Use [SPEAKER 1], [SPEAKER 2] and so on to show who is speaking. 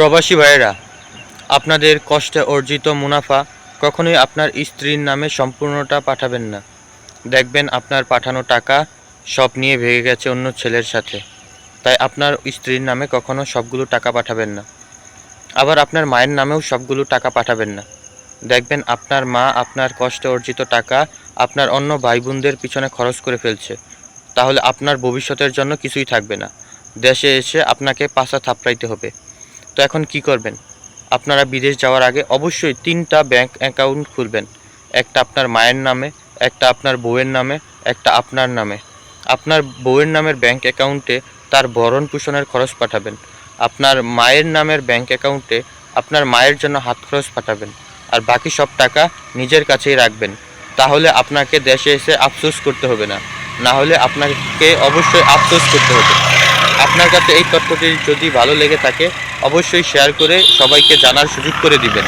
[SPEAKER 1] প্রবাসী ভাইয়েরা, আপনাদের কষ্টে অর্জিত মুনাফা কখনোই আপনার স্ত্রীর নামে সম্পূর্ণটা পাঠাবেন না। দেখবেন আপনার পাঠানো টাকা সব নিয়ে ভেঙে গেছে অন্য ছেলের সাথে। তাই আপনার স্ত্রীর নামে কখনো সবগুলো টাকা পাঠাবেন না। আবার আপনার মায়ের নামেও সবগুলো টাকা পাঠাবেন না। দেখবেন আপনার মা আপনার কষ্টে অর্জিত টাকা আপনার অন্য ভাই বোনদের পিছনে খরচ করে ফেলছে। তাহলে আপনার ভবিষ্যতের জন্য কিছুই থাকবে না। দেশে এসে আপনাকে পাশা থাপড়াইতে হবে। তো এখন কি করবেন? আপনারা বিদেশ যাওয়ার আগে অবশ্যই তিনটা ব্যাংক অ্যাকাউন্ট খুলবেন। একটা আপনার মায়ের নামে, একটা আপনার বউয়ের নামে, একটা আপনার নামে। আপনার বউয়ের নামের ব্যাংক অ্যাকাউন্টে তার ভরণ পোষণের খরচ পাঠাবেন। আপনার মায়ের নামের ব্যাংক অ্যাকাউন্টে আপনার মায়ের জন্য হাত খরচ পাঠাবেন। আর বাকি সব টাকা নিজের কাছেই রাখবেন। তাহলে আপনাকে দেশে এসে আফসোস করতে হবে না। না হলে আপনাকে অবশ্যই আফসোস করতে হবে। আপনার কাছে এই তথ্যটি যদি ভালো লেগে থাকে, অবশ্যই শেয়ার করে সবাইকে জানার সুযোগ করে দিবেন।